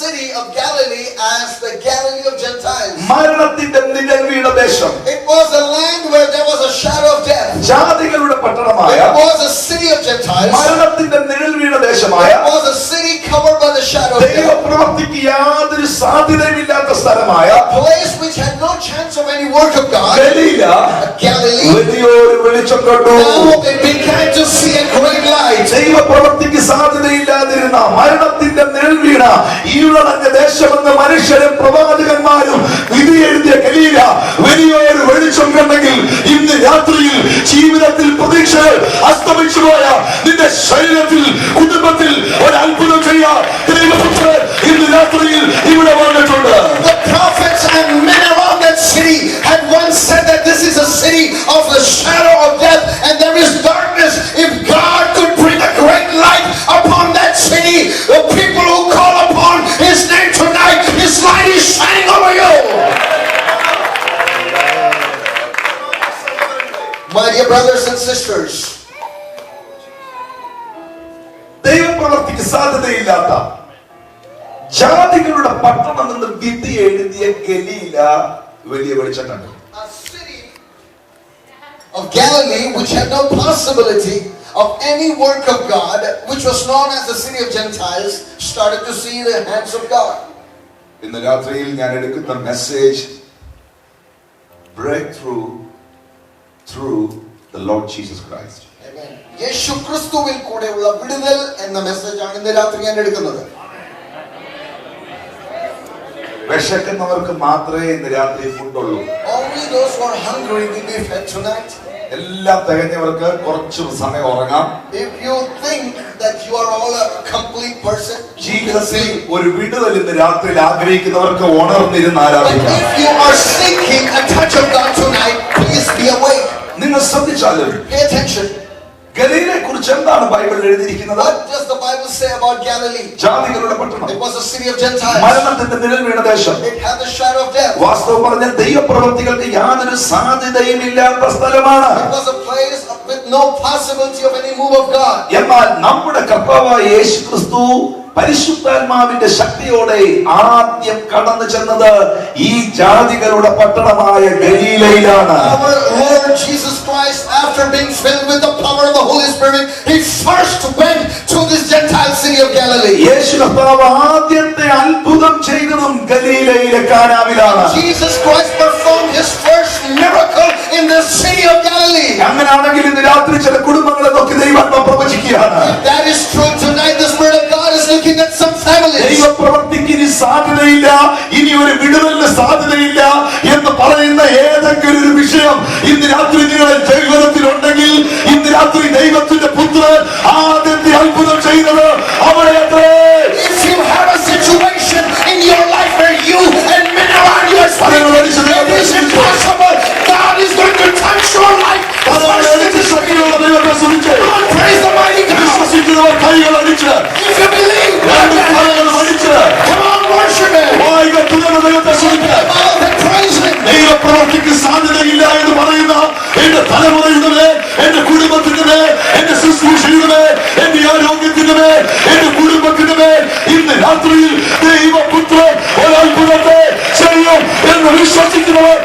city of Galilee as the Galilee of Gentiles. മരണത്തിന്റെ നിഴൽ വീണ ദേശം It was a land where there was a shadow of death. ജാതികളുടെ പട്ടണമായ It was a city of Gentiles. മരണത്തിന്റെ നിഴൽ വീണ ദേശമായ It was a city covered by the shadow of death. യാതൊരു സാധ്യതയുമില്ലാത്ത സ്ഥലമായ place which had no chance of any work of God. Galilee Galilee. വലിയൊരു വെളിച്ചം കണ്ടു Now they began to see a great light. ദൈവപ്രവർത്തിക്ക് സാധ്യതയില്ലാതിരുന്ന മരണത്തിന്റെ നിഴൽ ഇരുളടഞ്ഞ ദേശമെന്ന് മനുഷ്യരും പ്രവാചകന്മാരും വിധി എഴുതിയ കലീല വലിയൊരു വെളിച്ചം കണ്ടെങ്കിൽ ഇന്ന് രാത്രിയിൽ ജീവിതത്തിൽ പ്രതീക്ഷകൾ അസ്തമിച്ചു പോയ നിന്റെ ശരീരത്തിൽ കുടുംബത്തിൽ ഒരു അത്ഭുതം ചെയ്യാൻ ദൈവപുത്രൻ ഇന്ന് രാത്രിയിൽ ഇവിടെ വന്നിട്ടുണ്ട് The prophets and men around that city had once said that this is a city of the shadow of death and there is darkness. If God സാധ്യതയില്ലാത്ത ജാതികളുടെ പട്ടണം എന്ന് വിധി എഴുതിയ ഗലീല വലിയ വെളിച്ചം കണ്ടു a city of Galilee which had no possibility of any work of God, which was known as the city of Gentiles, started to see the hands of God. ഇന്ന് രാത്രിയിൽ ഞാൻ എടുക്കുന്ന message breakthrough through the Lord Jesus Christ Amen. യേശു ക്രിസ്തുവിൽ കൂടെയുള്ള വിടുതൽ എന്ന message ആണ് ഇന്ന് രാത്രി ഞാൻ എടുക്കുന്നത്. വിശക്കുന്നവർക്ക് മാത്രമേ ഇന്ന് രാത്രി ഫുഡുള്ളൂ. എല്ലാം തികഞ്ഞവർക്ക് കുറച്ച് സമയം ഉറങ്ങാം. Think that you are all a complete person, you can ജീവിതത്തിൽ ഒരു വിടുതൽ ഇന്ന് രാത്രിയിൽ ആഗ്രഹിക്കുന്നവർക്ക് ഉണർന്നിരുന്ന് ആരാധിക്കാം. നിങ്ങൾ ശ്രദ്ധിച്ചാലും Pay attention. ഗലീലെ കുറിച്ച് എന്താണ് ബൈബിളിൽ എഴുതിയിരിക്കുന്നത് What does the Bible say about Galilee? ജാതികളുടെ പട്ടണം It was a city of Gentiles. മരണത്തിന്റെ നിഴൽ വീണ ദേശം. വാസ്തവം പറഞ്ഞ ദൈവപ്രവർത്തികൾക്ക് യാതൊരു സാധ്യതയും ഇല്ലാത്ത സ്ഥലമാണ് It was a place with no possibility of any move of God. എന്നാൽ നമ്മുടെ കർത്താവായ യേശു ക്രിസ്തു പരിശുദ്ധാത്മാവിന്റെ ശക്തിയോടെ ആദ്യം കടന്നു ചെന്നത് ഈ ജാതികളുടെ പട്ടണമായ ഗലീലയിലാണ്. ആദ്യത്തെ അത്ഭുതം ചെയ്തതും ഗലീലയിലെ കാനാവിലാണ്. അങ്ങനെയാണെങ്കിൽ ഇന്ന് രാത്രി ചില കുടുംബങ്ങളെ നോക്കി ദൈവം പ്രവചിക്കുകയാണ്. സാധ്യതയില്ല ഇനി ഒരു വിടുതലിന് സാധ്യതയില്ല എന്ന് പറയുന്ന ഏതെങ്കിലും ഒരു വിഷയം ഇന്ന് രാത്രി നിങ്ങളുടെ ജീവിതത്തിലുണ്ടെങ്കിൽ ഇന്ന് രാത്രി ദൈവത്തിന്റെ തലമുറയുടെ എന്റെ കുടുംബത്തിന്റെ എന്റെ ശുശ്രൂഷയുടെ എന്റെ ആരോഗ്യത്തിന്റെ എന്റെ കുടുംബത്തിന്റെ ഇന്ന് രാത്രിയിൽ ദൈവപുത്രൻ ഒരു ചെയ്യും എന്ന് വിശ്വസിക്കുന്നവർ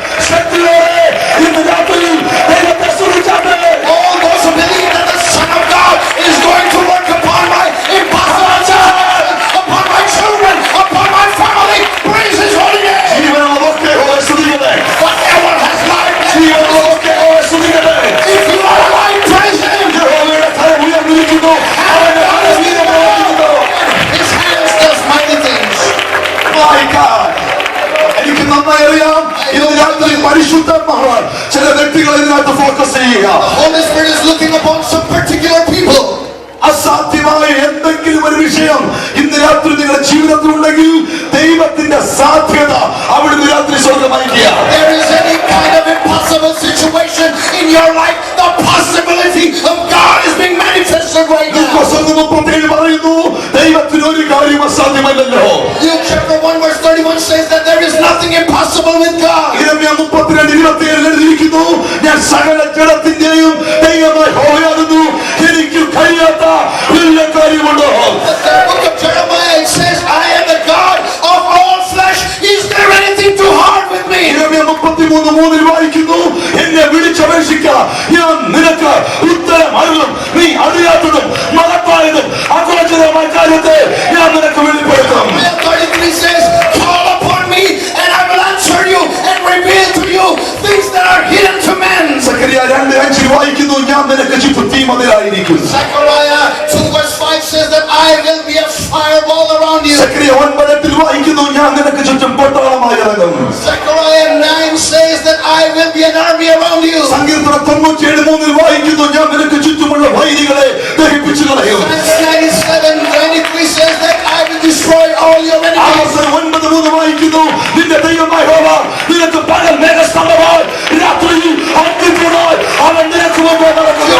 ആയിരിക്കും Zechariah 2 verse 5 says that I will be a fireball around you. സക്രിയ ഒൻപതെട്ടിൽ വായിക്കുന്നു ഞാൻ നിനക്ക് ചുറ്റും പട്ടാളമായി ഇറങ്ങും Zechariah 9 says that I will be an army around you. സങ്കീർത്തനം തൊണ്ണൂറ്റിയേഴ് മൂന്നിൽ വായിക്കുന്നു ഞാൻ നിനക്ക് ചുറ്റുമുള്ള വൈരികളെ ദഹിപ്പിച്ചു കളയും Psalms 97 23 says that I will destroy all your enemies. ആവർത്തനം ഒൻപത് മൂന്ന് വായിക്കുന്നു നിന്റെ ദൈവമായ ഹോവ നിനക്ക് പകൽ മേഘസ്തംഭമായി രാത്രി അഗ്നിപൂർണ്ണമായി അവൻ നിനക്ക് മുമ്പ് നടക്കുന്നു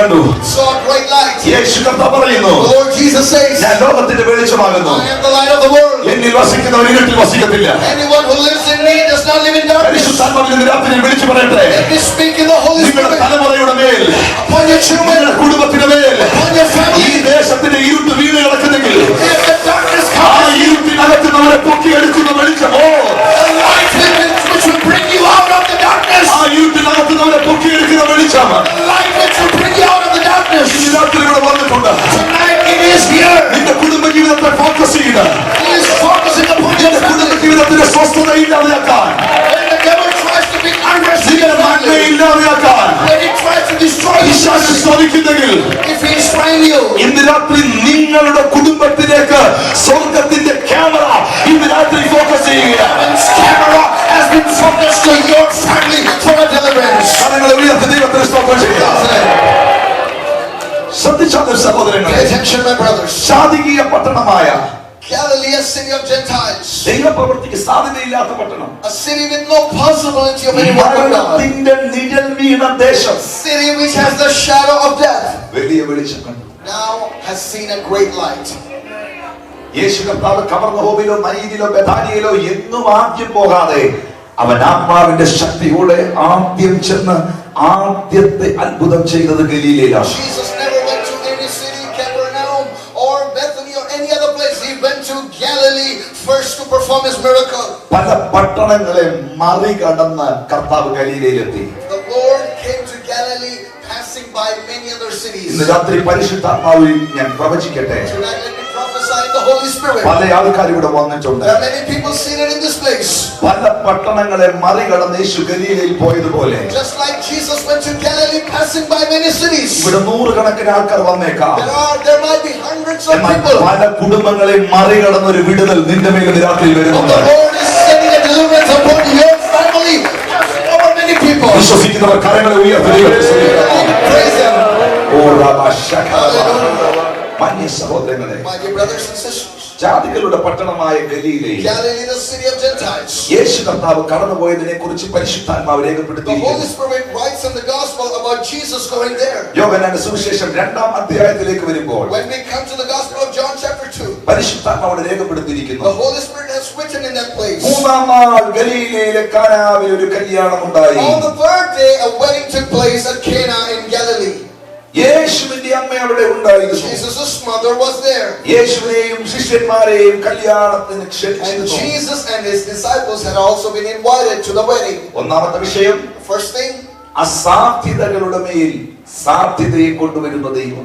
കണ്ടു Saw light. യേശു കർത്ത പറയുന്നു The Jesus says, ഞാൻ ലോകത്തിന്റെ വെളിച്ചമാകുന്നു. എന്നിൽ വസിക്കുന്നവർ ഇരുട്ടിൽ വസിക്കത്തില്ല Anyone who lives me does not live in darkness. പരിശുദ്ധാത്മാവിൽ ഇന്ന് രാത്രി വിളിച്ചു പറയട്ടെ Let speak in the Holy നിങ്ങളുടെ തലമുറയുടെ മേൽ നിങ്ങളുടെ കുടുംബത്തിന്റെ മേൽ ഈ. ദേശത്തിന്റെ ഇരുട്ട് വീണ് കിടക്കുന്നെങ്കിൽ ആ ഇരുട്ടിനകത്ത് നമ്മളെ പൊക്കിയെടുക്കുന്ന വെളിച്ചമോ of the darkness. ഈ രാത്രി ഇവിടെ വന്നിട്ടുണ്ട് Tonight it is here. നിന്റെ കുടുംബ ജീവിതത്തെ ഫോക്കസ് ചെയ്യുക He is focusing upon your നിന്റെ കുടുംബ family. ജീവിതത്തിന്റെ സ്വസ്ഥത ഇല്ലാതെയാക്കാൻ When the devil tries to bring unrest in നിന്റെ your നന്മ family, ഇല്ലാതെയാക്കാൻ when he tries to destroy you, പിശാച് ശ്രമിക്കുന്നെങ്കിൽ if he is trying you, ഇന്ന് രാത്രി നിങ്ങളുടെ കുടുംബത്തിലേക്ക് സ്വർഗത്തിന്റെ ക്യാമറ ഇന്ന് രാത്രി ഫോക്കസ് ചെയ്യുക ശ്രദ്ധിച്ചാൽ സഹോദരങ്ങൾ പട്ടണമായ പോകാതെ അവൻ ആത്മാവിന്റെ ശക്തിയോടെ ആദ്യം ചെന്ന് ആദ്യത്തെ അത്ഭുതം ചെയ്തത് ഗലീലയിലാണ്. പല പട്ടണങ്ങളെ മറികടന്ന് കർത്താവ് ഗലീലയിലെത്തി. രാത്രി പരിശുദ്ധ ആത്മാവിൽ ഞാൻ പ്രവചിക്കട്ടെ. പല ആൾക്കാർ ഇവിടെ വന്നിട്ടുണ്ട്. പല പട്ടണങ്ങളെ മറികടന്ന് യേശു ഗലീലയിൽ പോയതുപോലെ. ഇവിടെ നൂറുകണക്കിന് ആൾക്കാർ വന്നേക്കാം. പല കുടുംബങ്ങളെ മറികടന്ന ഒരു വിടുതൽ നിന്റെ രാത്രിയിൽ But വരുന്നുണ്ട്. വിശ്വസിക്കുന്നവർ കരങ്ങളെ ഉയർത്തി. ഓ മാന്യ സഹോദരങ്ങളെ ജാതികളുടെ പട്ടണമായ ഗലീലയിൽ. യേശു കർത്താവ് കടന്നുപോയതിനെ കുറിച്ച് പരിശുദ്ധാത്മാവ്. യോഹന്നാന്റെ സുവിശേഷം രണ്ടാം അധ്യായത്തിലേക്ക് വരുമ്പോൾ When we come to the Gospel of John, chapter 2, പരിശുദ്ധാത്മാവിടെ the രേഖപ്പെടുത്തിയിരിക്കുന്നു. മൂന്നാം നാൾ ഗലീലയിലെ കാനാവിൽ ഒരു കല്യാണം ഉണ്ടായി യേശുവിന്റെ അമ്മ അവിടെ ഉണ്ടായിരുന്നു Jesus' mother was there. യേശുവിനെയും ശിഷ്യന്മാരെയും കല്യാണത്തിന് ക്ഷണിച്ചിരുന്നു Jesus and his disciples had also been invited to the wedding. ഒന്നാമത്തെ വിഷയം first thing, അസാധ്യതകളുടെ മേൽ സാധ്യതയെ കൊണ്ടുവരുന്ന ദൈവം.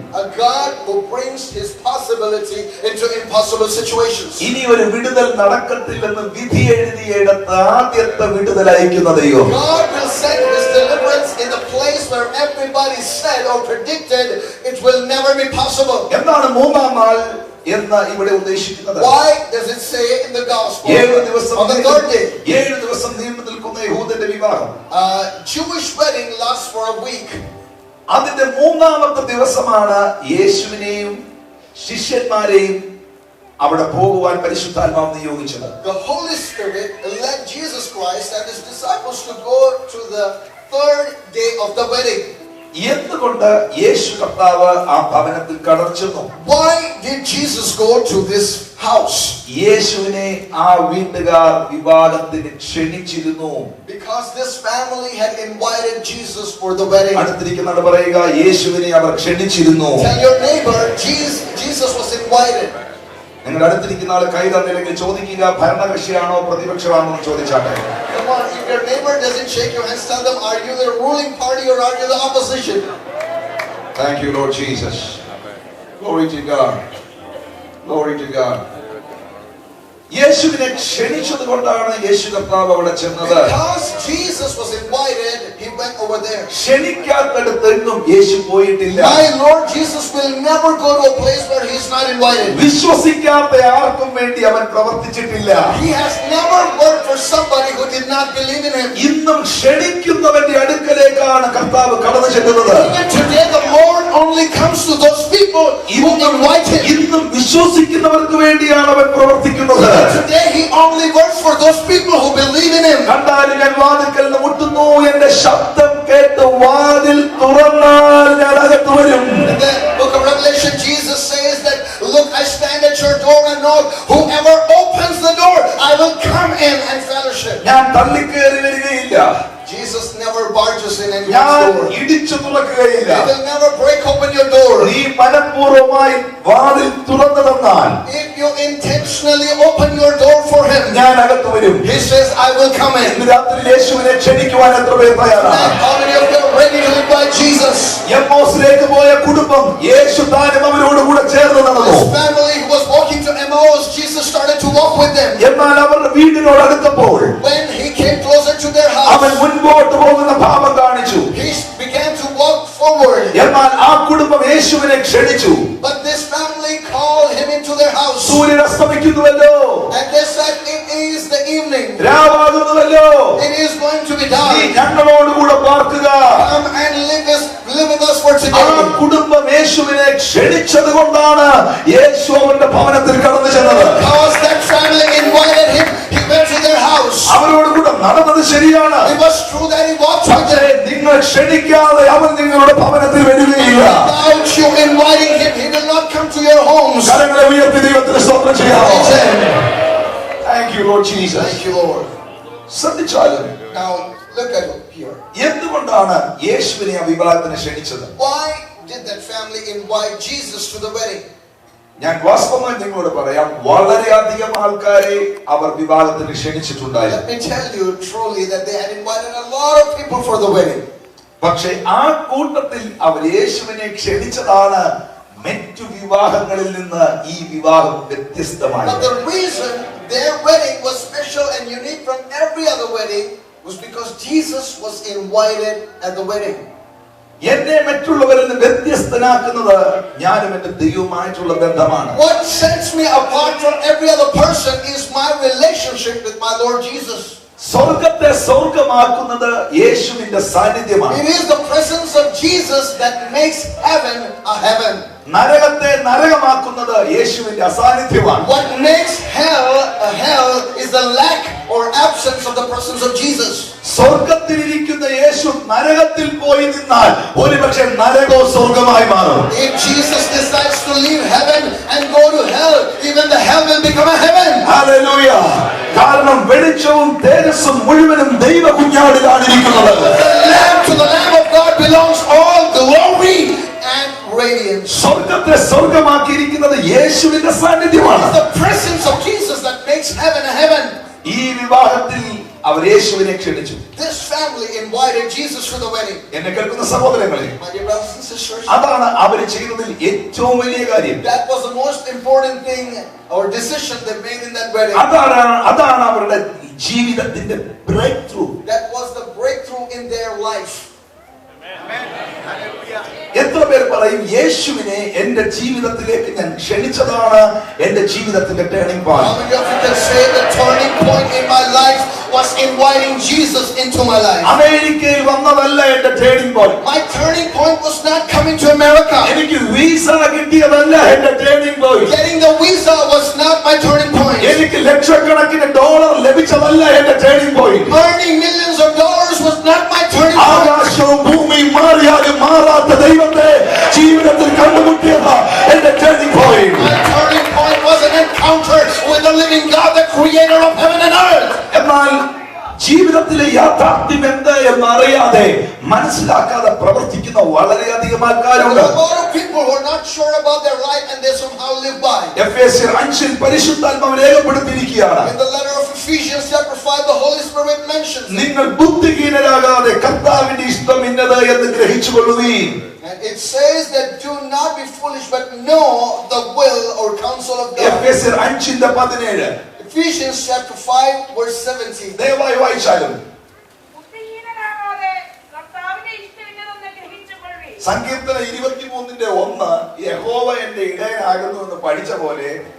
ഇനി ഒരു വിടുതൽ നടക്കത്തില്ലെന്ന് വിധി എഴുതിയിടത്ത് ആദ്യത്തെ വിടുതൽ അയക്കുന്ന ദൈവം God will send his deliverance in the place where everybody said or predicted it will never be possible. എന്താണ് മൂന്നാം നാൾ എന്ന് ഇവിടെ ഉദ്ദേശിക്കുന്നത് ഏഴ് ദിവസം? ഏഴ് ദിവസം നീണ്ടു നിൽക്കുന്ന യഹൂദന്റെ വിവാഹം Uh, Jewish wedding lasts for a week. അതിന്റെ മൂന്നാമത്തെ ദിവസമാണ് യേശുവിനെയും ശിഷ്യന്മാരെയും അവിടെ പോകുവാൻ പരിശുദ്ധാത്മാവ് നിയോഗിച്ചത് The Holy Spirit led Jesus Christ and his disciples to go to the third day of the wedding. എന്തുകൊണ്ട് യേശു കർത്താവ് ആ ഭവനത്തിൽ കടർച്ചെന്നു Why did Jesus go to this house? യേശുവിനെ ആ വീട്ടുകാർ വിവാഹത്തിന് ക്ഷണിച്ചിരുന്നു Because this family had invited Jesus for the wedding. അടുത്തിരിക്കുന്നവർ പറയുക യേശുവിനെ അവർ ക്ഷണിച്ചിരുന്നു Tell your neighbor, Jesus, Jesus was invited. നിങ്ങളുടെ അടുത്തിരിക്കുന്ന ആൾ കൈ തന്നില്ലെങ്കിൽ ചോദിക്കുക ഭരണകക്ഷിയാണോ പ്രതിപക്ഷമാണോ എന്ന് ചോദിച്ചാട്ടെ Come on, if your neighbor doesn't shake your hands, tell them, are you the ruling party or are you the opposition? Thank you Lord Jesus Glory to God. Glory to God. യേശുവിനെ ക്ഷണിച്ചത് കൊണ്ടാണ് യേശു കർത്താവ് അവിടെ ചെന്നത് Because He യേശു പോയിട്ടില്ല My Lord Jesus will never go to a place where he's not invited. വിശ്വസിക്കാത്ത ആർക്കും വേണ്ടി അവൻ പ്രവർത്തിച്ചിട്ടില്ല He has never worked for somebody who did not believe in him. ഇന്നും ക്ഷണിക്കുന്നവന്റെ അടുക്കലേക്കാണ് കർത്താവ് കടന്നു ചെല്ലുന്നത് today, the Lord only comes to those people who ഇന്നും invite him. ഇന്നും വിശ്വസിക്കുന്നവർക്ക് വേണ്ടിയാണ് അവൻ പ്രവർത്തിക്കുന്നത് Today, he only works for those people who believe in him. കണ്ടാലും ഞാൻ വാതിൽക്കൽ നിന്ന് മുട്ടുന്നു എന്റെ ശബ്ദം കേട്ട് വാതിൽ തുറന്നാൽ ഞാൻ അകത്ത് വരും In the book of Revelation, Jesus says that, Look, I stand at your door and knock. Whoever opens the door, I will come in and fellowship. ഞാൻ തള്ളിക്കേറി വരികയില്ല Jesus never barges in ഞാൻ anyone's door. ഇടിച്ചു തുറക്കുകയില്ല He will never break open your door. നീ മനഃപൂർവമായി വാതിൽ തുറന്നു തന്നാൽ If you intentionally open your door for him, ഞാൻ അകത്ത് വരും he says, I will come in. ഇന്ന് രാത്രി യേശുവിനെ ക്ഷണിക്കുവാൻ എത്ര പേർ തയ്യാറാണ് And how many of you are ready to invite Jesus? എമ്മോസിലേക്ക് പോയ കുടുംബം യേശു താനും അവരോട് കൂടെ ചേർന്ന് നടന്നു This family who was walking to Emmaus, Jesus started to walk with them. എന്നാൽ അവരുടെ വീടിനോട് അടുത്തപ്പോൾ When മുൻപോട്ട് പോകുന്ന ഭാവം കാണിച്ചു he began to walk forward. എന്നാൽ ആ കുടുംബം യേശുവിനെ ക്ഷണിച്ചു But this family called him into their house. സൂര്യൻ അസ്തമിക്കുന്നുവല്ലോ And they said, It is the evening. രാവാകുന്നുവല്ലോ It is going to be നീ dark. ഞങ്ങളോടുകൂടെ പാർക്കുക Come and live, us, live with us for ആ today. കുടുംബം യേശുവിനെ ക്ഷണിച്ചത് കൊണ്ടാണ് യേശു അവന്റെ ഭവനത്തിൽ കടന്നു ചെന്നത് Because that family invited him, അവരോട് കൂടെ നടന്നത് ശരിയാണ് It was true that he walked with പക്ഷേ them. നിങ്ങൾ ക്ഷണിക്കാതെ അവൻ നിങ്ങളുടെ ഭവനത്തിൽ വരികയില്ല Without you inviting him, he will not come to your homes. കരങ്ങളെ ഉയർത്തി ദൈവത്തിന് സ്തോത്രം ചെയ്യാമോ Amen. Thank you Lord Jesus Thank you, Lord. ശ്രദ്ധിച്ചാലും Now, look at here. എന്തുകൊണ്ടാണ് യേശുവിനെ ആ വിവാഹത്തിന് ക്ഷണിച്ചത് Why did that family invite Jesus to the wedding? ഞാൻ വാസ്തവമായി നിങ്ങളോട് പറയാം വളരെയധികം ആൾക്കാരെ അവർ വിവാഹത്തിന് ക്ഷണിച്ചിട്ടുണ്ടായിരുന്നു Let tell you truly that they had invited a lot of people for the wedding. പക്ഷെ ആ കൂട്ടത്തിൽ അവർ യേശുവിനെ ക്ഷണിച്ചതാണ് മറ്റു വിവാഹങ്ങളിൽ നിന്ന് ഈ വിവാഹം reason their wedding was special and unique from every other wedding was because Jesus was invited at the wedding. എന്നെ മറ്റുള്ളവരിൽ നിന്ന് വ്യത്യസ്തനാക്കുന്നത് ഞാനും എന്റെ ദൈവവുമായിട്ടുള്ള ബന്ധമാണ് What sets me apart from every other person is my relationship with my Lord Jesus. സ്വർഗത്തെ സ്വർഗമാക്കുന്നത് യേശുവിന്റെ സാന്നിധ്യമാണ് It is the presence of Jesus that makes heaven a heaven. നരകത്തെ നരകമാക്കുന്നത് യേശുവിന്റെ അസാന്നിധ്യമാണ് What makes hell a hell is the lack or absence of the presence of Jesus. സ്വർഗത്തിലിരിക്കുന്ന യേശു നരകത്തിൽ പോയി നിന്നാൽ ഒരുപക്ഷെ നരകവും സ്വർഗമായി മാറും If Jesus decides to leave heaven and go to hell, even the hell will become a heaven. Hallelujah കാരണം വെളിച്ചവും തേജസ്സും മുഴുവനും ദൈവ കുഞ്ഞാടിലാണ് ഇരിക്കുന്നത് The Lamb to the Lamb of God belongs all glory and radiance. സ്വർഗത്തെ സ്വർഗമാക്കിയിരിക്കുന്നത് യേശുവിന്റെ സാന്നിധ്യമാണ് It's the presence of Jesus that makes heaven a heaven. ഈ വിവാഹത്തിൽ അവർ യേശുവിനെ ക്ഷണിച്ചു This family invited Jesus for the wedding. എന്നെ കേൾക്കുന്ന സഹോദരങ്ങളെ അതാണ് അവർ ചെയ്തതിൽ ഏറ്റവും വലിയ കാര്യം that was the most important thing or decision they made in that wedding. അതാണ് അതാണ് അവരുടെ ജീവിതത്തിന്റെ break through. That was the breakthrough in their life. എത്ര പേർ പറയും യേശുവിനെ എന്റെ ജീവിതത്തിലേക്ക് ഞാൻ ക്ഷണിച്ചതാണ് എന്റെ ജീവിതത്തിന്റെ turning point many of you can say the turning point in my life was inviting Jesus into my life? അമേരിക്കയിൽ വന്നതല്ല എന്റെ turning point My turning point was not coming to America. എനിക്ക് വീസ കിട്ടിയതല്ല എന്റെ turning point Getting the visa was not my turning point. എനിക്ക് ലക്ഷക്കണക്കിന് dollar ലഭിച്ചതല്ല എന്റെ turning point Earning millions of dollars was not my turning ആകാശവും ഭൂമിയും മാറിയാലും മാറാത്ത ദൈവത്തെ ജീവിതത്തിൽ കണ്ടുമുട്ടിയത് എന്റെ turning point My turning point was an encounter with the living God, the creator of heaven and earth. എന്നാൽ ജീവിതത്തിലെ യാഥാർത്ഥ്യം എന്ത് എന്ന് അറിയാതെ മനസ്സിലാക്കാതെ പ്രവർത്തിക്കുന്ന വളരെയധികം ആൾക്കാരുണ്ട് പരിശുദ്ധാത്മാവ് രേഖപ്പെടുത്തിയിരിക്കുകയാണ് In the letter of Ephesians chapter 5, the Holy Spirit mentions it. നിങ്ങൾ ബുദ്ധിഹീനരാകാതെ കർത്താവിന്റെ ഇഷ്ടം ഇന്നത് എന്ന് ഗ്രഹിച്ചുകൊള്ളുവീൻ And it says that do not be foolish, but know the will or counsel of God. Ephesians chapter 5, verse 17. ദയവായി വായിച്ചാലും. സങ്കീർത്തന ഇരുപത്തിമൂന്നിന്റെ ഒന്ന് യഹോവ എന്റെ ഇടയനാകുന്നു എന്ന് പഠിച്ച പോലെ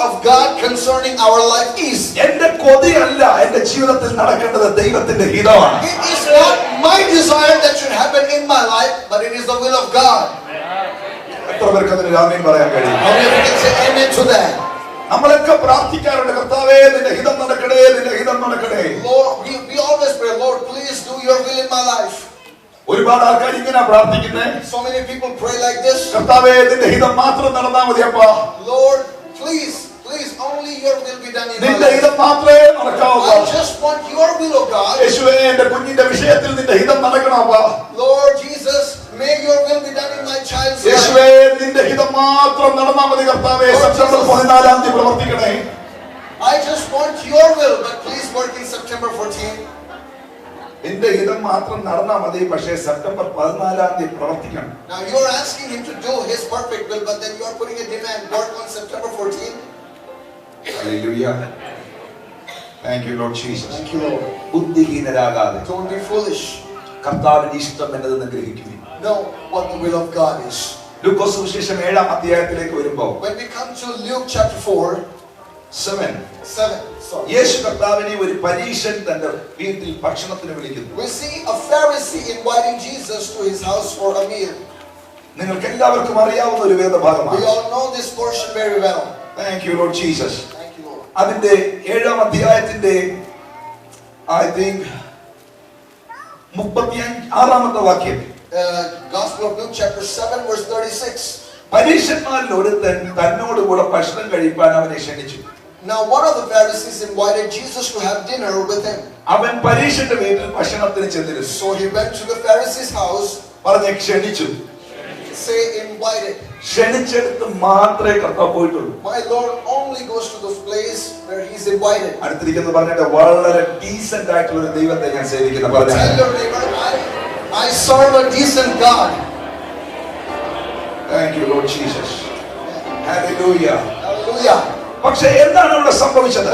of God concerning our life is. എന്റെ കൊതിയല്ല എന്റെ ജീവിതത്തിൽ നടക്കേണ്ടത് ദൈവത്തിന്റെ ഹിതമാണ് It is not my desire that should happen in my life, but it is the will of God. എത്ര പേർക്ക് അതിന് രാമയും പറയാൻ കഴിയും How many can say amen to that? നമ്മളൊക്കെ പ്രാർത്ഥിക്കാറുണ്ട് കർത്താവേ നിന്റെ ഹിതം നടക്കണേ നിന്റെ ഹിതം നടക്കണേ Lord, we, we always pray, Lord, please do your will in my life. ഒരുപാട് ആൾക്കാർ ഇങ്ങനെ പ്രാർത്ഥിക്കുന്നത് many people pray like this. കർത്താവേ നിന്റെ ഹിതം മാത്രം നടന്നാ മതി അപ്പാ Lord, please, please, only your will be done in my നിന്റെ life. ഹിതം മാത്രമേ നടക്കാവൂ I just want your will, O God. യേശുവേ എന്റെ കുഞ്ഞിന്റെ വിഷയത്തിൽ നിന്റെ ഹിതം നടക്കണം അപ്പാ Lord Jesus, may your will be done in my child's life. യേശുവേ നിന്റെ ഹിതം മാത്രം നടന്നാ മതി കർത്താവേ സെപ്റ്റംബർ പതിനാലാം തീയതി പ്രവർത്തിക്കണേ I just want your will, but please work in September 14. നിന്റെ ഹിതം മാത്രം നടന്നാ മതി പക്ഷേ സെപ്റ്റംബർ പതിനാലാം തീയതി പ്രവർത്തിക്കണം Now you're asking him to do his perfect will, but then you're putting a demand, work on September 14. Hallelujah. Thank you, Lord Jesus. Thank you, Lord. ബുദ്ധിഹീനരാകാതെ Don't be foolish. കർത്താവിന്റെ ഇഷ്ടം എന്നതെന്ന് ഗ്രഹിക്കുന്നു Know what the will of God is. ലൂക്കോസ് സുവിശേഷം ഏഴാം അധ്യായത്തിലേക്ക് വരുമ്പോ When we come to Luke chapter 4, 7, 7, sorry. യേശു കർത്താവിനെ ഒരു പരീശൻ തന്റെ വീട്ടിൽ ഭക്ഷണത്തിന് വിളിക്കുന്നു We see a Pharisee inviting Jesus to his house for a meal. നിങ്ങൾക്ക് എല്ലാവർക്കും അറിയാവുന്ന ഒരു വേദഭാഗമാണ്. We all know this portion very well. Thank you Lord Jesus. Thank you, Lord. അതിന്റെ ഏഴാം അധ്യായത്തിന്റെ I think മുപ്പത്തി ആറാമത്തെ വാക്യം Uh, Gospel of Luke chapter 7, verse 36. പരീക്ഷന്മാരിൽ ഒരുത്തൻ തന്നോടുകൂടെ ഭക്ഷണം കഴിപ്പാൻ അവനെ ക്ഷണിച്ചു Now, one of the Pharisees invited Jesus to have dinner with him. അവൻ പരീക്ഷന്റെ വീട്ടിൽ ഭക്ഷണത്തിന് ചെന്നിരുന്നു So he went to the Pharisee's house, പറഞ്ഞ് ക്ഷണിച്ചു say invited. ക്ഷണിച്ചെടുത്ത് മാത്രമേ കർത്താവ് പോയിട്ടുള്ളൂ My Lord only goes to the place where he's invited. അടുത്തിരിക്കുന്നത് പറഞ്ഞിട്ട് വളരെ ഡീസന്റ് ആയിട്ടുള്ള ഒരു ദൈവത്തെ ഞാൻ സേവിക്കുന്ന പറഞ്ഞ Tell your neighbor, I, I serve a decent God. Thank you Lord Jesus hallelujah Hallelujah. പക്ഷേ എന്താണ് അവിടെ സംഭവിച്ചത്?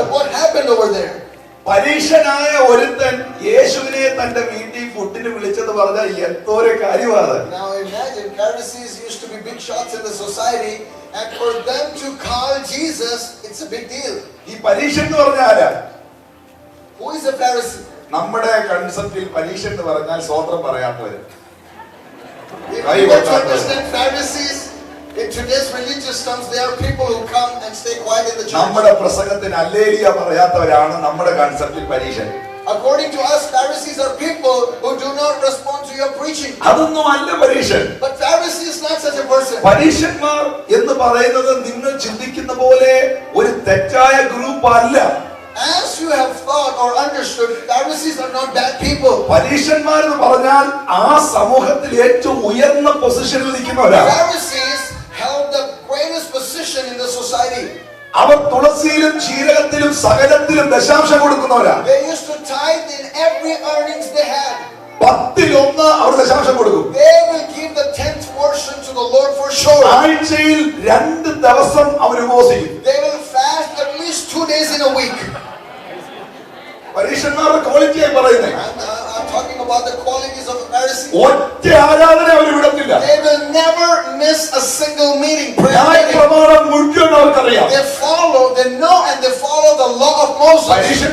പരീക്ഷനായ ഒരുത്തൻ യേശുവിനെ തന്റെ വീട്ടിൽ ഫുഡിന് വിളിച്ചത് പറഞ്ഞാൽ എന്തോരെ കാര്യമാണ്. നമ്മുടെ കൺസെപ്റ്റിൽ പരീക്ഷ എന്ന് പറഞ്ഞാൽ സ്വോത്രം പറയാത്തവര് If Right, you were to what understand Pharisees, in today's religious terms, there are people who come and stay quiet in the church. നമ്മുടെ പ്രസംഗത്തിന് അല്ലേലിയ പറയാത്തവരാണ് നമ്മുടെ കൺസെപ്റ്റിൽ പരീക്ഷ According to us, Pharisees are people who do not respond to your preaching. അതൊന്നും അല്ല പരീക്ഷ But Pharisee is not such a person. പരീക്ഷന്മാർ എന്ന് പറയുന്നത് നിങ്ങൾ ചിന്തിക്കുന്ന പോലെ ഒരു തെറ്റായ ഗ്രൂപ്പ് അല്ല As you have thought or understood, Pharisees are not bad people. പരീക്ഷന്മാർ എന്ന് പറഞ്ഞാൽ ആ സമൂഹത്തിൽ ഏറ്റവും ഉയർന്ന പൊസിഷനിൽ നിൽക്കുന്നവരാണ് Pharisees അവർ തുളസിയിലും ചീരകത്തിലും സകലത്തിലും ദശാംശം കൊടുക്കുന്നവരാ They used to tithe in every earnings they had. പത്തിലൊന്ന് അവർ ദശാംശം കൊടുക്കും They will give the tenth portion to the Lord for sure. ആഴ്ചയിൽ രണ്ട് ദിവസം അവർ ഉപവസിക്കും They will fast at least two days in a week. പരീക്ഷന്മാരുടെ ക്വാളിറ്റിയായി പറയുന്നത് I'm, uh, I'm talking about the qualities of the Pharisees. ഒറ്റ ആരാധന അവർ വിടത്തില്ല They will never miss a single meeting. Prayer ന്യായ meeting. പ്രമാണം മുഴുവൻ അവർക്കറിയാം They follow, they know and they follow the law of Moses. പരീക്ഷന്മാർ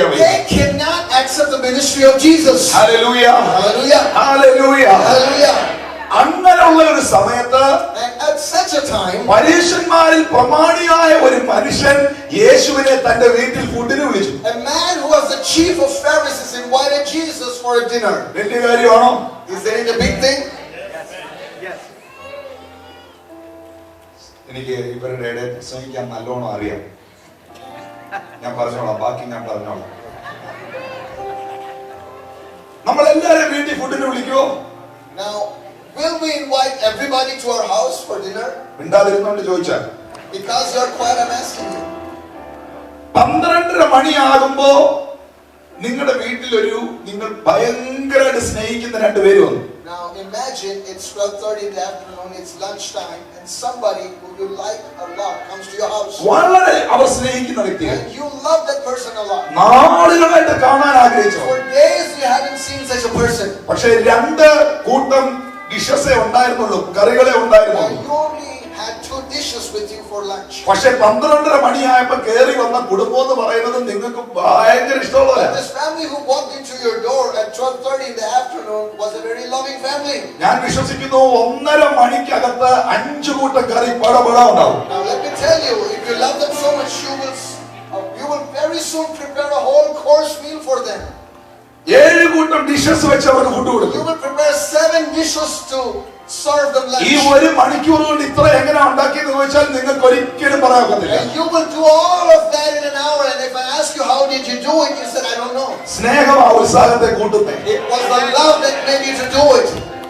അങ്ങോട്ട് They cannot accept the ministry of Jesus. Hallelujah. Hallelujah. Hallelujah. Hallelujah. അങ്ങനെയുള്ള ഒരു സമയത്ത് at such a time, പരീക്ഷന്മാരിൽ പ്രമാണിയായ ഒരു മനുഷ്യൻ യേശുവിനെ തന്റെ വീട്ടിൽ ഫുഡിന് വിളിച്ചു a man who was the chief of Pharisees invited Jesus for a dinner. വലിയ കാര്യമാണോ Is that a big thing? എനിക്ക് ഇവരുടെ ഇടയിൽ പ്രസംഗിക്കാൻ നല്ലോണം അറിയാം ഞാൻ പറഞ്ഞോളാം ബാക്കി ഞാൻ പറഞ്ഞോളാം നമ്മൾ എല്ലാവരും വീട്ടിൽ ഫുഡിന് വിളിക്കുവോ Now, will we invite everybody to our house for dinner? മിണ്ടാതിരുന്നോണ്ട് ചോദിച്ചാൽ Because you are quiet, I'm asking you. പന്ത്രണ്ടര മണിയാകുമ്പോ നിങ്ങളുടെ വീട്ടിലൊരു നിങ്ങൾ ഭയങ്കരമായിട്ട് സ്നേഹിക്കുന്ന രണ്ടുപേരും വന്നു Now imagine it's 12:30 in the afternoon, it's lunchtime, and somebody who you like a lot comes to your house. വളരെ അവർ സ്നേഹിക്കുന്ന And you love that person a lot. നാളുകളായിട്ട് കാണാൻ ആഗ്രഹിച്ചു For days you haven't seen such a person. പക്ഷെ രണ്ട് കൂട്ടം ഡിഷസേ ഉണ്ടായിരുന്നുള്ളൂ കറികളെ ഉണ്ടായിരുന്നുള്ളൂ you only had two dishes with you for lunch. പക്ഷെ പന്ത്രണ്ടര മണിയായപ്പോ കേറി വന്ന കുടുംബം എന്ന് പറയുന്നത് നിങ്ങൾക്ക് ഭയങ്കര But ഇഷ്ടമുള്ളവരാ family who walked into your door at 12:30 in the afternoon was a very loving family. ഞാൻ വിശ്വസിക്കുന്നു ഒന്നര മണിക്കകത്ത് അഞ്ചു കൂട്ടം കറി പടപട ഉണ്ടാവും Now let tell you, if you love them so much, you will uh, will very soon prepare a whole course meal for them. ഏഴ് കൂട്ടം dishes വെച്ച് അവർക്ക് food കൊടുക്കും ഈ ഒരു മണിക്കൂർ കൊണ്ട് ഇത്ര എങ്ങനെയാ ഉണ്ടാക്കിയെന്ന് ചോദിച്ചാൽ നിങ്ങൾക്ക് ഒരിക്കലും പറയാൻ പറ്റില്ല സ്നേഹം ആ ഉത്സാഹത്തെ കൂട്ടുന്നേ.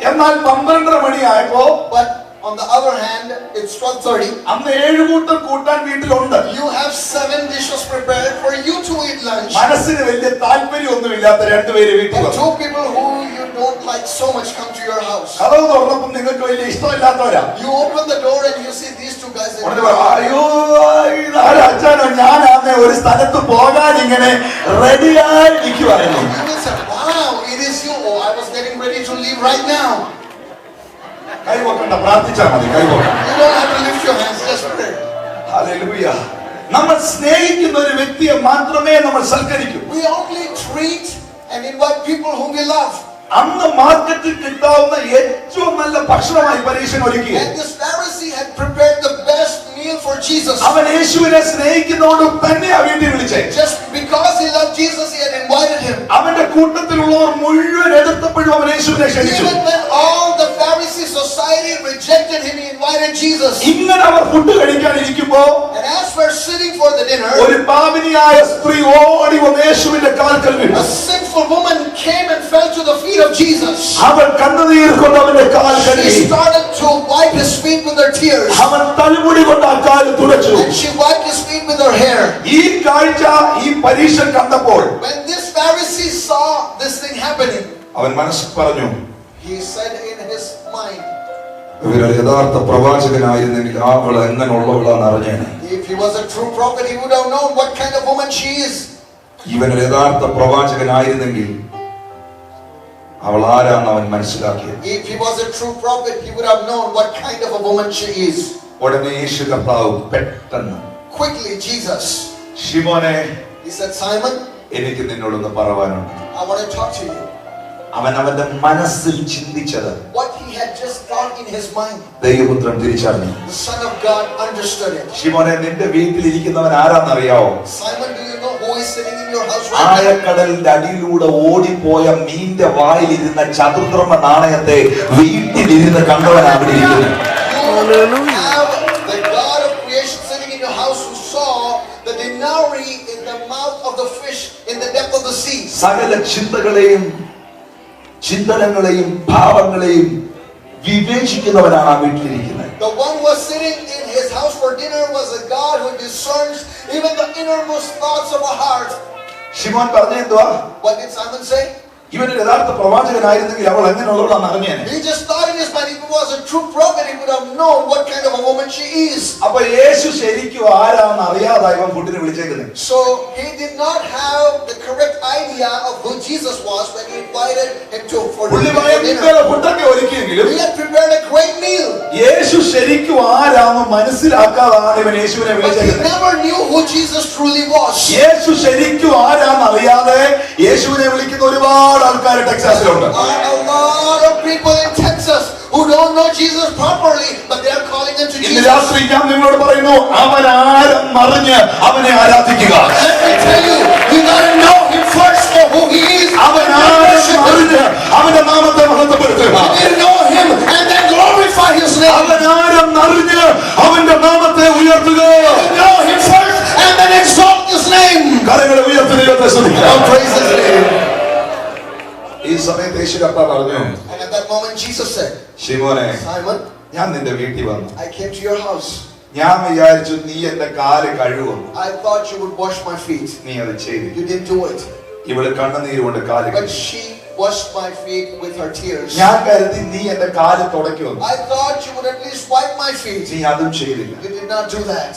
എന്നാൽ പന്ത്രണ്ടര മണിയായപ്പോ on the other hand, it's 12:30. അന്ന് ഏഴ് കൂട്ടം കൂട്ടാൻ വീട്ടിലുണ്ട് You have seven dishes prepared for you to eat lunch. മനസ്സിന് വലിയ താല്പര്യമൊന്നുമില്ലാത്ത illatha വീട്ടിൽ vere വന്നു two people who you don't like so much come to your house. കഥവ് തുറന്നപ്പം നിങ്ങൾക്ക് വലിയ ഇഷ്ടമില്ലാത്തവരാ You open the door and you see these two guys. അയ്യോ ഇതാരാ അച്ഛനോ ഞാനാന്ന് ഒരു സ്ഥലത്ത് പോകാൻ ഇങ്ങനെ റെഡിയായി നിൽക്കുവായിരുന്നു you will say, Wow, it is you. Oh, I was getting ready to leave right now. കൈവക്കണ്ട പ്രാർത്ഥിച്ചാൽ മതി കൈവക്കണം You don't have to lift your hands, just pray. Hallelujah നമ്മൾ സ്നേഹിക്കുന്ന ഒരു വ്യക്തിയെ മാത്രമേ നമ്മൾ സൽക്കരിക്കൂ We only treat and invite people whom we love. അന്ന് മാർക്കറ്റിൽ കിട്ടാവുന്ന ഏറ്റവും നല്ല ഭക്ഷണമായി പരീക്ഷൻ ഒരുക്കി. അവൻ യേശുവിനെ സ്നേഹിക്കുന്നതുകൊണ്ട് തന്നെയാ വീട്ടിൽ വിളിച്ചേ. അവന്റെ കൂട്ടത്തിലുള്ളവർ മുഴുവൻ എതിർത്തപ്പോഴും അവൻ യേശുവിനെ ക്ഷണിച്ചു Even when all the Pharisee society rejected him, he invited Jesus. ഇങ്ങനെ അവർ ഫുഡ് കഴിക്കാൻ ഇരിക്കുമ്പോ And as we're sitting for the dinner, ഒരു പാപിനിയായ സ്ത്രീ ഓടി വന്ന് യേശുവിന്റെ കാൽക്കൽ വീണു a sinful woman came and fell to the feet of Jesus. അവൻ കണ്ണുനീർ കൊണ്ട് അവന്റെ കാൽ She കഴുകി started to wipe his feet with her tears. അവൻ തലമുടി കൊണ്ട് ആ കാല് തുടച്ചു And she wiped his feet with her hair. ഈ കാഴ്ച ഈ പരീക്ഷ കണ്ടപ്പോൾ When this Pharisee saw this thing happening, അവൻ മനസ്സിൽ പറഞ്ഞു he said in his mind, ഇവർ യഥാർത്ഥ പ്രവാചകനായിരുന്നെങ്കിൽ അവൾ എങ്ങനെയുള്ളവളാന്ന് അറിഞ്ഞേനെ. ഇവൻ ഒരു യഥാർത്ഥ പ്രവാചകനായിരുന്നെങ്കിൽ അവൾ ആരാന്ന് അവൻ മനസ്സിലാക്കിയത്. ഉടനെ യേശു കർത്താവ് പെട്ടെന്ന് Quickly, Jesus, ഷിമോനെ he said, Simon, എനിക്ക് നിന്നോടൊന്ന് പറവാനുണ്ട് I want to talk to you. അവൻ അവന്റെ മനസ്സിൽ ചിന്തിച്ചത്. ദൈവപുത്രൻ തിരിച്ചറിഞ്ഞു. നിന്റെ വീട്ടിൽ ഇരിക്കുന്നവൻ ആരാന്നറിയാവോ ആഴക്കടലിന്റെ അടിയിലൂടെ ഓടിപ്പോയ മീന്റെ വായിൽ ഇരുന്ന ചതുർബ്രഹ്മ നാണയത്തെ വീട്ടിലിരുന്ന് കണ്ടവനാവിടെ സകല ചിന്തകളെയും ചിന്തനങ്ങളെയും ഭാവങ്ങളെയും വിവേചിക്കുന്നവനാണ് ആ വീട്ടിലിരിക്കുന്നത് The one who was sitting in his house for dinner was a God who discerns even the innermost thoughts of a heart. Shimon പറഞ്ഞ എന്തുവാ What did Simon say? ഇവൻ ഒരു യഥാർത്ഥ പ്രവാചകനായിരുന്നെങ്കിൽ അവൾ എങ്ങനെയുള്ളവളാന്ന് അറിഞ്ഞേനെ He just thought in his mind, if he was a true prophet, he would have known what kind of a woman she is. അപ്പൊ യേശു ശരിക്കും ആരാണെന്ന് അറിയാതെ ഇവൻ ഫുഡിന് വിളിച്ചേക്കുന്നത് So he did not have the correct idea of who Jesus was when he invited him to for പുള്ളി ഒരുക്കിയെങ്കിലും He had prepared a great meal. യേശു ശരിക്കും ആരാന്ന് മനസ്സിലാക്കാതാണ് ഇവൻ യേശുവിനെ But he never knew who Jesus truly was. യേശു ശരിക്കും ആരാണെന്ന് അറിയാതെ യേശുവിനെ വിളിക്കുന്ന ഒരുപാട് ആൾക്കാർ ടെക്സാസിലുണ്ട് Are a lot of people in Texas who don't know Jesus properly, but they are calling him to ഇന്ന് Jesus. രാത്രി ഞാൻ നിങ്ങളോട് പറയുന്നു അവൻ ആരെന്നറിഞ്ഞ് അവനെ ആരാധിക്കുക Let me tell you, you gotta know him first for who he is. അവൻ and then worship him. ആരെന്നറിഞ്ഞ് അവന്റെ നാമത്തെ മഹത്വപ്പെടുത്തുക You need to know him and then glorify his name. അവൻ ആരെന്നറിഞ്ഞ് അവന്റെ നാമത്തെ ഉയർത്തുക Know him first and then exalt his name. കരങ്ങളെ ഉയർത്തി ദൈവത്തെ Oh, ശ്രദ്ധിക്കാം praise his name. ഈ സമയത്ത് യേശു കർത്താവ് പറഞ്ഞു And at that moment, Jesus said, ശിമോനെ Simon, ഞാൻ നിന്റെ വീട്ടിൽ വന്നു I came to your house. ഞാൻ വിചാരിച്ചു നീ എന്റെ കാൽ കഴുകുന്നു I thought you would wash my feet. നീ അത് ചെയ്തു You didn't do it. ഇവൾ കണ്ണുനീര് കൊണ്ട് കാൽ But she washed my feet with her tears. ഞാൻ കരുതി നീ എന്റെ കാൽ തുടയ്ക്കുമെന്ന് I thought you would at least wipe my feet. നീ അതും ചെയ്തില്ല You did not do that.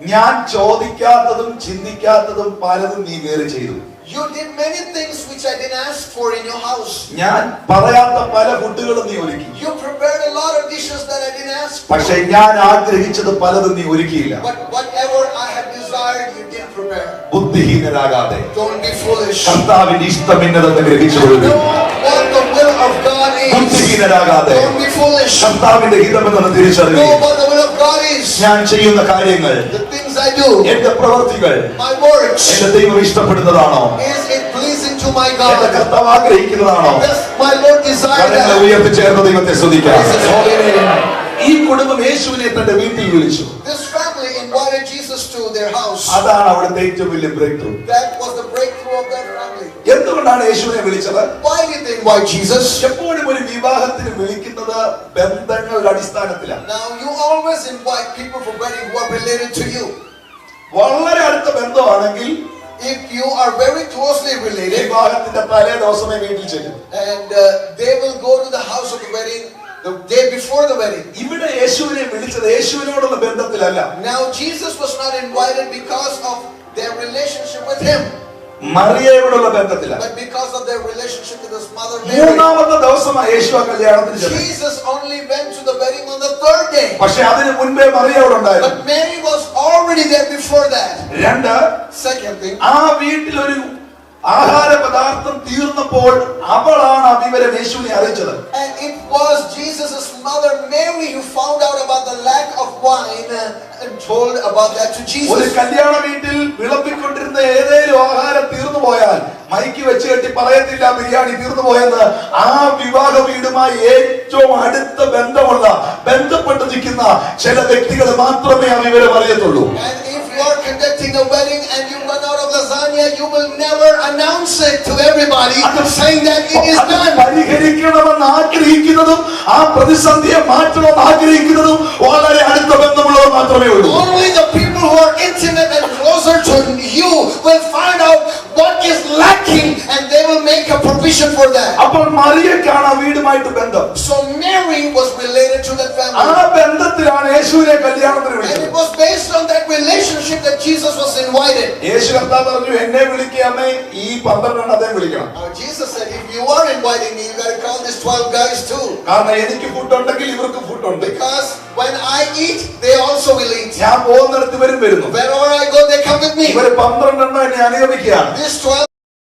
ഞാൻ ചോദിക്കാത്തതും ചിന്തിക്കാത്തതും പലതും നീ വേറെ ചെയ്തു You did many things which I didn't ask for in your house. ഞാൻ പറയാത്ത പല ഫുഡുകളും നീ ഒരുക്കി You prepared a lot of dishes that I didn't ask for. പക്ഷേ ഞാൻ ആഗ്രഹിച്ചത് പലതും നീ ഒരുക്കിയില്ല But whatever I had desired, you didn't prepare. ബുദ്ധിഹീനരാകാതെ Don't be foolish. കർത്താവിന്റെ ഇഷ്ടമെന്നതെന്ന് ഗ്രഹിച്ചുകൊള്ളുക. ഗ്രഹിച്ചു കൊള്ളുക foolish. കർത്താവിന്റെ ഹിതമെന്ന് തിരിച്ചറിയുക. ഞാൻ ചെയ്യുന്ന കാര്യങ്ങൾ എന്റെ പ്രവർത്തികൾ എന്റെ ദൈവം ഇഷ്ടപ്പെടുന്നതാണോ എന്റെ? കർത്താവ് ആഗ്രഹിക്കുന്നതാണോ ദൈവത്തെ. ഈ കുടുംബം യേശുവിനെ തന്റെ വീട്ടിൽ വിളിച്ചു This family invited Jesus to their house. അതാണ് അവിടുത്തെ ഏറ്റവും വലിയ breakthrough That was the breakthrough of that family. എന്തുകൊണ്ടാണ് യേശുവിനെ വിളിച്ചത് Why did they invite Jesus? എപ്പോഴും ഒരു വിവാഹത്തിന് വിളിക്കുന്നത് ബന്ധങ്ങളുടെ അടിസ്ഥാനത്തിലാണ് Now you always invite people for wedding who are related to you. വളരെ അടുത്ത ബന്ധമാണെങ്കിൽ If you are very closely related വിവാഹത്തിന്റെ തലേ ദിവസമേ വീട്ടിൽ ചെല്ലും and uh, they will go to the house of the wedding the day before the wedding. ഇവിടെ യേശുവിനെ വിളിച്ചത് യേശുവിനോടുള്ള ബന്ധത്തിലല്ല Now Jesus was not invited because of their relationship with him, മറിയയോടുള്ള ബന്ധത്തിലാണ് but because of their relationship with his mother Mary. മൂന്നാമത്തെ ദിവസമാണ് യേശു ആ കല്യാണത്തിന് Jesus only went to the wedding on the third day. പക്ഷെ അതിന് മുൻപേ മറിയയോടുണ്ടായിരുന്നു But Mary was already there before that. രണ്ട് Second thing, ആ വീട്ടിലൊരു ആഹാര പദാർത്ഥം തീർന്നപ്പോൾ അവളാണ് ആ യേശുവിനെ അറിയിച്ചത്. And it was jesus's mother Mary who found out about the lack of wine and told about that to ഒരു Jesus. കല്യാണ വീട്ടിൽ വിളമ്പിക്കൊണ്ടിരുന്ന ഏതെങ്കിലും ആഹാരം തീർന്നു പോയാൽ മൈക്ക് വെച്ച് കെട്ടി പറയത്തില്ല ബിരിയാണി തീർന്നു പോയെന്ന്. ആ വിവാഹ വീടുമായി ഏറ്റവും അടുത്ത ബന്ധമുള്ള ബന്ധപ്പെട്ട് നിൽക്കുന്ന ചില വ്യക്തികൾ മാത്രമേ ആ വിവരം അറിയത്തുള്ളൂ you are conducting a wedding and you run out of lasagna, you will never announce it to everybody saying that it is അത് done. പരിഹരിക്കണമെന്ന് ആഗ്രഹിക്കുന്നതും ആ പ്രതിസന്ധിയെ മാറ്റണമെന്ന് ആഗ്രഹിക്കുന്നതും വളരെ അടുത്ത ബന്ധമുള്ളവർ മാത്രമേ ഉള്ളൂ Only the people who are intimate and closer to you will find out what is lacking and provision for that. അപ്പോൾ മറിയക്കാണ് ആ വീടുമായിട്ട് ബന്ധം So Mary was related to that ആ family. ബന്ധത്തിലാണ് യേശുവിനെ കല്യാണത്തിന് And വിളിച്ചത് it was based on that relationship that Jesus was invited. യേശു കർത്താവ് പറഞ്ഞു എന്നെ വിളിക്കാമേ ഈ പന്ത്രണ്ടെണ്ണത്തെ വിളിക്കണം Now Jesus said, if you are inviting me, you got to call these 12 guys too. കാരണം എനിക്ക് ഫുഡ് ഉണ്ടെങ്കിൽ ഇവർക്ക് ഫുഡ് ഉണ്ട് Because when I eat, they also will eat. ഞാൻ പോകുന്നിടത്ത് ഇവരും വരുന്നു Wherever I go, they come with me. ഇവർ 12 എണ്ണം എന്നെ അനുഗമിക്കുകയാണ് These 12